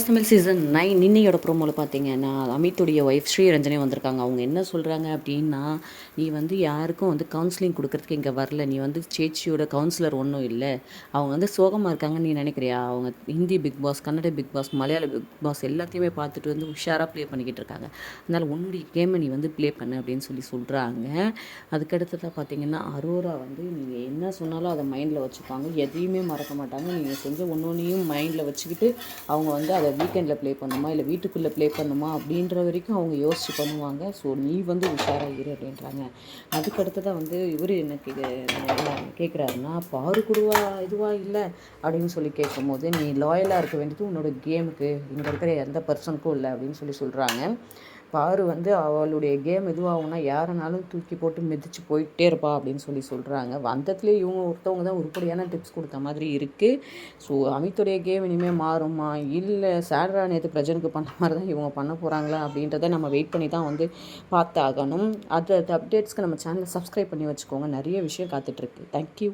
Tamil season nine நின்னையோட ப்ரோமோவில் பார்த்தீங்கன்னா அமித்துடைய ஒய்ஃப் ஸ்ரீரஞ்சனே வந்திருக்காங்க. அவங்க என்ன சொல்கிறாங்க அப்படின்னா நீ வந்து யாருக்கும் வந்து கவுன்சிலிங் கொடுக்கறதுக்கு இங்கே வரல. நீ வந்து சேச்சியோட கவுன்சிலர் ஒன்றும் இல்லை. அவங்க வந்து சோகமாக இருக்காங்கன்னு நீ நினைக்கிறியா? அவங்க Hindi Bigg Boss Kannada Bigg Boss மலையாள பிக் பாஸ் எல்லாத்தையுமே பார்த்துட்டு வந்து உஷாராக ப்ளே பண்ணிக்கிட்டு இருக்காங்க. அதனால் உன்னுடைய கேமை நீ வந்து ப்ளே பண்ணு அப்படின்னு சொல்லி சொல்கிறாங்க அதுக்கடுத்ததாக பார்த்தீங்கன்னா அரோரா வந்து நீங்கள் என்ன சொன்னாலும் அதை மைண்டில் வச்சுப்பாங்க. எதையுமே மறக்க மாட்டாங்க. நீங்கள் செஞ்ச ஒன்று ஒன்றையும் மைண்டில் வச்சுக்கிட்டு அவங்க வந்து அதை வீக்கெண்டில் ப்ளே பண்ணுமா? இல்லை வீட்டுக்குள்ளே ப்ளே பண்ணுமா? அப்படின்ற வரைக்கும் அவங்க யோசிச்சு பண்ணுவாங்க. ஸோ நீ வந்து உஷாராக இரு அப்படின்றாங்க. அதுக்கடுத்ததாக வந்து இவர் என்ன கே கேட்குறாருன்னா பாரு குடுவா இதுவாக இல்லை அப்படின்னு சொல்லி கேட்கும்போது நீ லாயலாக இருக்க வேண்டியது உன்னோட கேமுக்கு இங்கே இருக்கிற எந்த பர்சனுக்கும் இல்லை அப்படின்னு சொல்லி சொல்கிறாங்க பாரு வந்து அவளுடைய கேம் எதுவாகும்னா யாருனாலும் தூக்கி போட்டு மிதித்து போயிட்டே இருப்பா அப்படின்னு சொல்லி சொல்கிறாங்க வந்ததுலேயே இவங்க ஒருத்தவங்க தான் உருப்படியான டிப்ஸ் கொடுத்த மாதிரி இருக்குது ஸோ அமித்துடைய கேம் இனிமேல் மாறுமா இல்லை சேட்ரா நேற்று பிரஜனுக்கு பண்ண மாதிரி தான் இவங்க பண்ண போகிறாங்களா அப்படின்றத நம்ம வெயிட் பண்ணி தான் வந்து பார்த்தாகணும். அது அப்டேட்ஸ்க்கு நம்ம சேனலை சப்ஸ்கிரைப் பண்ணி வச்சுக்கோங்க. நிறைய விஷயம் காத்துட்ருக்கு தேங்க்யூ